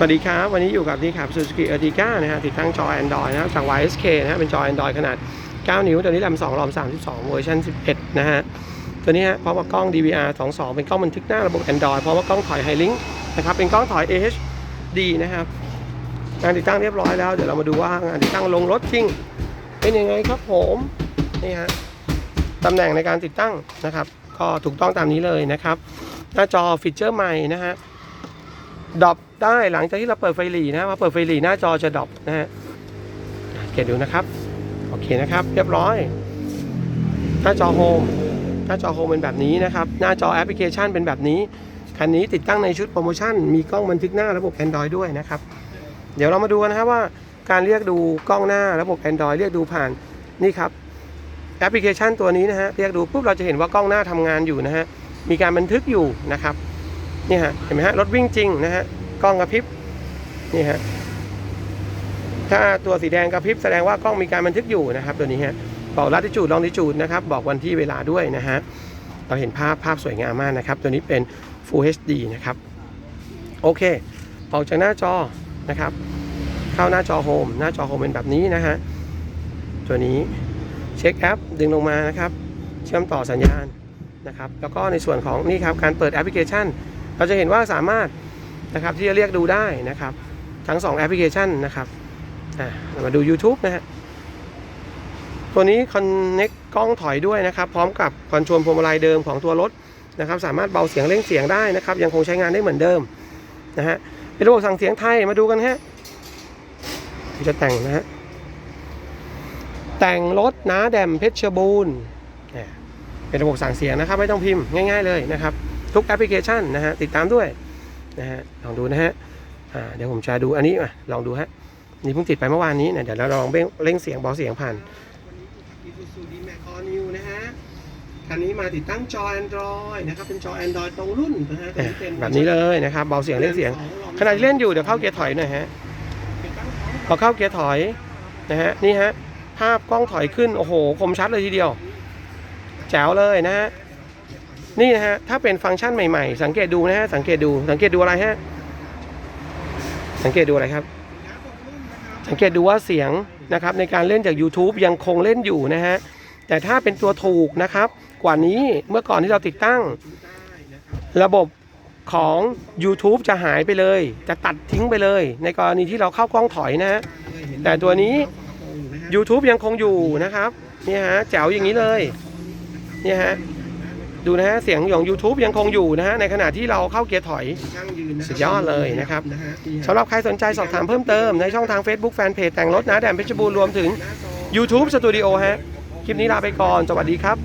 สวัสดีครับ วันนี้อยู่กับนี่ครับ Suzuki Ertiga นะฮะติดตั้งจอ Android นะครับจาก YSK นะฮะเป็นจอ Android ขนาด 9 นิ้ว ตัวนี้แรม2รอม 32 เวอร์ชัน11 นะฮะ ตัวนี้ฮะพร้อมกับกล้อง DVR 22 เป็นกล้องบันทึกหน้าระบบ Android พร้อมกับกล้องถอย High Link นะครับ เป็นกล้องถอย AHD นะครับ งานติดตั้งเรียบร้อยแล้ว เดี๋ยวเรามาดูว่างานติดตั้งลงรถจริง เป็นยังไงครับผมนี่ฮะตำแหน่งในการติดตั้งนะครับ ก็ถูกต้องตามนี้เลยนะครับ หน้าจอฟีเจอร์ใหม่นะฮะ ดรอปได้หลังจากที่เราเปิดไฟหลีนะมาเปิดไฟหลีหน้าจอจะดรอปนะฮะอะเกดดูนะครับ โอเคนะครับ เรียบร้อย หน้าจอโฮมหน้าจอโฮมเป็นแบบนี้นะครับ หน้าจอแอปพลิเคชันเป็นแบบนี้ คันนี้ติดตั้งในชุดโปรโมชั่น มีกล้องบันทึกหน้าระบบ Android ด้วยนะครับ เดี๋ยวเรามาดูกันนะครับว่าการเรียกดูกล้องหน้าระบบ Android เรียกดูผ่านนี่ครับแอปพลิเคชันตัวนี้นะฮะเรียกดูปุ๊บเราจะเห็นว่ากล้องหน้าทำงานอยู่นะฮะมีการบันทึกอยู่นะครับ นี่ฮะ เห็นไหมฮะ รถวิ่งจริงนะฮะ กล้องกระพริบ นี่ฮะ ถ้าตัวสีแดงกระพริบแสดงว่ากล้องมีการบันทึกอยู่นะครับ ตัวนี้ฮะ บอกลัติจูดลองดิจูดนะครับ บอกวันที่เวลาด้วยนะฮะ เราเห็นภาพภาพสวยงามมากนะครับ ตัวนี้เป็น Full HD นะครับ โอเค ออกจากหน้าจอนะครับ เข้าหน้าจอโฮม หน้าจอโฮมเป็นแบบนี้นะฮะ ตัวนี้เช็คแอปดึงลงมานะครับ เชื่อมต่อสัญญาณนะครับ แล้วก็ในส่วนของนี่ครับ การเปิดแอปพลิเคชัน เราจะเห็นว่าสามารถนะครับที่จะเรียกดูได้นะครับ ทั้ง 2 แอปพลิเคชันนะครับเรามาดู YouTube นะฮะตัวนี้คอนเน็กกล้องถอยด้วยนะครับ พร้อมกับคอนโทรลพวงมาลัยเดิมของตัวรถนะครับ สามารถเบาเสียงเร่งเสียงได้นะครับ ยังคงใช้งานได้เหมือนเดิมนะฮะเป็นระบบสั่งเสียงไทยมาดูกันฮะจะแต่งนะฮะแต่งรถน้าแดมเพชรบูรณ์อะเป็นระบบสั่งเสียงนะครับ ไม่ต้องพิมพ์ง่าย ๆเลยนะครับ ทุกแอปพลิเคชันนะฮะติดตามด้วยนะฮะลองดูนะฮะอ่าเดี๋ยวผมจะดูอันนี้มาลองดูฮะนี่เพิ่งติดไปเมื่อวานนี้นะเดี๋ยวเราลองเร่งเร่งเสียงเบาเสียงผ่าน Isuzu D-Max All New นะฮะคันนี้มาติดตั้งจอ Android นะครับเป็นจอ Android ตรงรุ่นนะฮะตัวนี้เป็นแบบนี้เลยนะครับเบาเสียงเร่งเสียงขณะที่เล่นอยู่เดี๋ยวเข้าเกียร์ถอยหน่อยฮะพอเข้าเกียร์ถอยนะฮะนี่ฮะภาพกล้องถอยขึ้นโอ้โหคมชัดเลยทีเดียว แจ๋วเลยนะฮะ นี่นะฮะ ถ้าเป็นฟังก์ชันใหม่ๆ สังเกตดูนะฮะ สังเกตดู สังเกตดูอะไรฮะ สังเกตดูอะไรครับ สังเกตดูว่าเสียงนะครับในการเล่นจาก YouTube ยังคงเล่นอยู่นะฮะ แต่ถ้าเป็นตัวถูกนะครับ กว่านี้เมื่อก่อนที่เราติดตั้ง ระบบของ YouTube จะหายไปเลย จะตัดทิ้งไปเลย ในกรณีที่เราเข้ากล้องถอยนะฮะ แต่ตัวนี้ YouTube ยังคงอยู่นะครับ นี่ฮะแจ๋วอย่างนี้เลย นี่ฮะ ดูนะฮะเสียงของ YouTube ยังคงอยู่นะฮะในขณะที่เราเข้าเกียร์ถอยสุดยอดเลยนะครับสำหรับใครสนใจสอบถามเพิ่มเติมในช่องทาง Facebook Fanpage แต่งรถนะแดนเพชรบูรณ์รวมถึง YouTube Studio ฮะ คลิปนี้ลาไปก่อน สวัสดีครับ